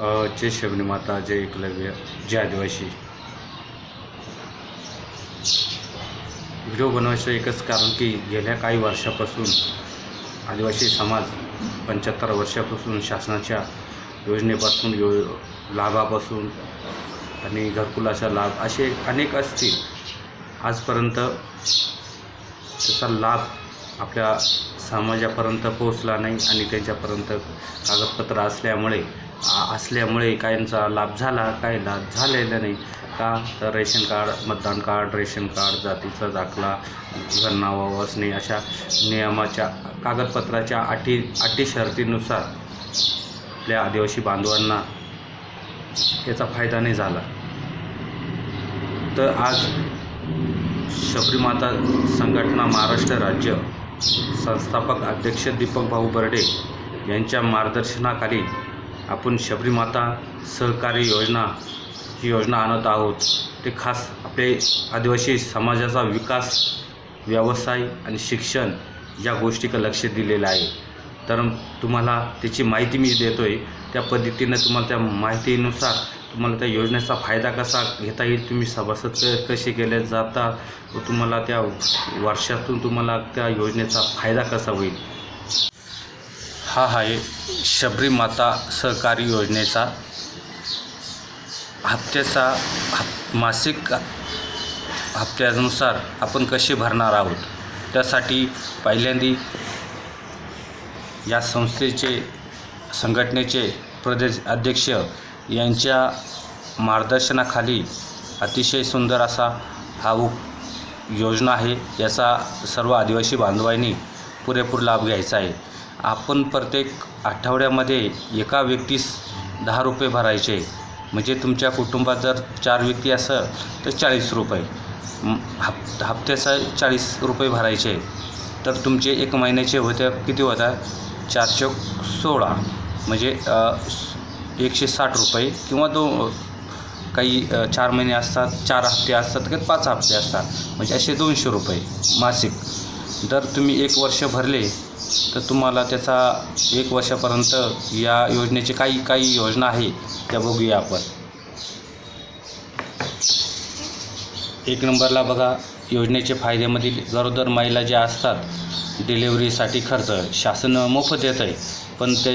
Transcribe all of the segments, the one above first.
जय शबरी माता जय एकलव्य जय आदिवासी. व्हिडिओ बनवायचं एकच कारण की गेल्या काही वर्षापासून आदिवासी समाज पंच्याहत्तर वर्षापासून शासनाच्या योजनेपासून यो लाभापासून आणि घरकुलाचा लाभ असे अनेक असतील. आजपर्यंत त्याचा लाभ आपल्या समाजापर्यंत पोहोचला नाही आणि त्यांच्यापर्यंत कागदपत्र असल्यामुळे असल्यामुळे काहींचा लाभ झाला काही लाभ झालेला नाही. का? तर रेशन कार्ड मतदान कार्ड रेशन कार्ड जातीचा दाखला घर असणे अशा नियमाच्या कागदपत्राच्या अटी अटी शर्तीनुसार आपल्या आदिवासी बांधवांना याचा फायदा नाही झाला. तर आज शबरीमाता संघटना महाराष्ट्र राज्य संस्थापक अध्यक्ष दीपक भाऊ बर्डे यांच्या मार्गदर्शनाखाली आपण शबरीमाता सहकारी योजना ही योजना आणत आहोत. ते खास आपले आदिवासी समाजाचा विकास व्यवसाय आणि शिक्षण या गोष्टीकडे लक्ष दिलेलं आहे. तर तुम्हाला त्याची माहिती मी देतो आहे त्या पद्धतीनं तुम्हाला त्या माहितीनुसार तुम्हाला त्या योजनेचा फायदा कसा घेता येईल तुम्ही सभासद कसे केले जाता व तुम्हाला त्या वर्षातून तुम्हाला त्या योजनेचा फायदा कसा होईल? हा आहे शबरी माता सहकारी योजनेचा हप्त्याचा हप मासिक हप्त्यानुसार आपण कसे भरणार आहोत? त्यासाठी पहिल्यांदी या संस्थेचे संघटनेचे प्रदेश अध्यक्ष यांच्या मार्गदर्शनाखाली अतिशय सुंदर असा हा योजना आहे याचा सर्व आदिवासी बांधवांनी पुरेपूर लाभ घ्यायचा आहे. आपण प्रत्येक आठवड्यामध्ये एका व्यक्तीस दहा रुपये भरायचे. म्हणजे तुमच्या कुटुंबात जर चार व्यक्ती असेल तर चाळीस रुपये. हप हप्त्याचा चाळीस रुपये भरायचे. तर तुमचे एक महिन्याचे होते किती होता? चारशे सोळा. म्हणजे एकशे साठ रुपये किंवा दो काही चार महिने असतात चार हप्ते असतात किंवा पाच हप्ते असतात. म्हणजे असे दोनशे रुपये मासिक. जर तुम्ही एक वर्ष भरले तर तुम्हाला त्याचा एक वर्षापर्यंत या योजनेची काही काही योजना आहे त्या बघूया आपण. एक नंबरला बघा योजनेचे फायद्यामधील गरोदर महिला ज्या असतात डिलेवरीसाठी खर्च शासन मोफत देतं आहे पण ते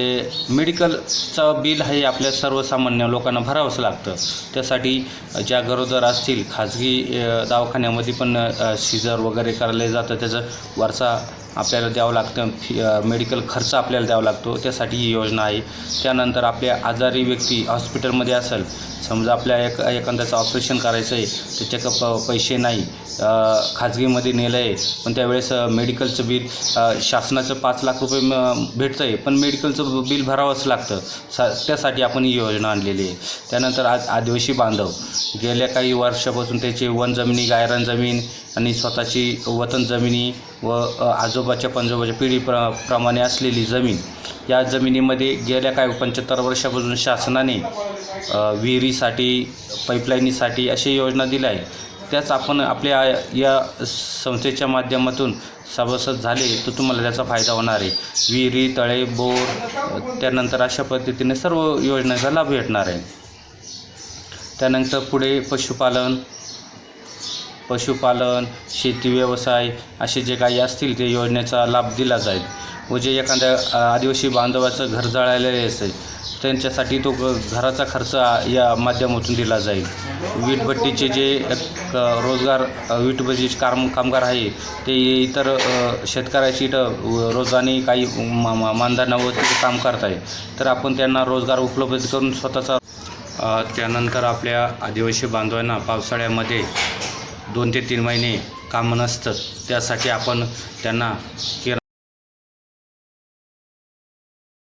मेडिकलचं बिल हे आपल्या सर्वसामान्य लोकांना भरावंच लागतं. त्यासाठी ज्या गरोदर असतील खाजगी दवाखान्यामध्ये पण सिजर वगैरे करायला जातं त्याचं वरचा आपल्याला द्यावं लागतं फी मेडिकल खर्च आपल्याला द्यावा लागतो त्यासाठी ही योजना आहे. त्यानंतर आपल्या आजारी व्यक्ती हॉस्पिटलमध्ये असेल समजा आपल्या एक एखाद्याचं ऑपरेशन करायचं आहे त्याच्या प पैसे नाही खाजगीमध्ये नेलं आहे पण त्यावेळेस मेडिकलचं बिल शासनाचं पाच लाख रुपये म भेटतं आहे पण मेडिकलचं बिल भरावंच लागतं. सा त्यासाठी आपण ही योजना आणलेली आहे. त्यानंतर आज आदिवासी बांधव गेल्या काही वर्षापासून त्याचे वन जमिनी गायरन जमीन आणि स्वतःची वतन जमिनी व आजोबाच्या पंजोबाच्या पिढी प्र प्रमाणे असलेली जमीन या जमिनीमध्ये गेल्या काही पंच्याहत्तर वर्षापासून शासनाने विहिरीसाठी पाईपलाईनीसाठी अशी योजना दिल्या आहे. त्याच आपण आपल्या या संस्थेच्या माध्यमातून सभासद झाले तर तुम्हाला त्याचा फायदा होणार आहे. विहिरी तळे बोर त्यानंतर अशा पद्धतीने सर्व योजनेचा लाभ भेटणार आहे. त्यानंतर पुढे पशुपालन पशुपालन शेती व्यवसाय असे जे काही असतील ते योजनेचा लाभ दिला जाईल. व जे एखाद्या आदिवासी बांधवाचं घर जळालेले असेल त्यांच्यासाठी तो ग- घराचा खर्च या माध्यमातून दिला जाईल. वीटभट्टीचे जे रोजगार वीटभट्टी काम कामगार आहे ते इतर शेतकऱ्याची इथं रोजाने काही मा- मानधनावर काम करत आहे तर आपण त्यांना रोजगार उपलब्ध करून स्वतःचा त्यानंतर आपल्या आदिवासी बांधवांना पावसाळ्यामध्ये दोन ते तीन महिने काम नसतं. त्यासाठी आपण त्यांना किरा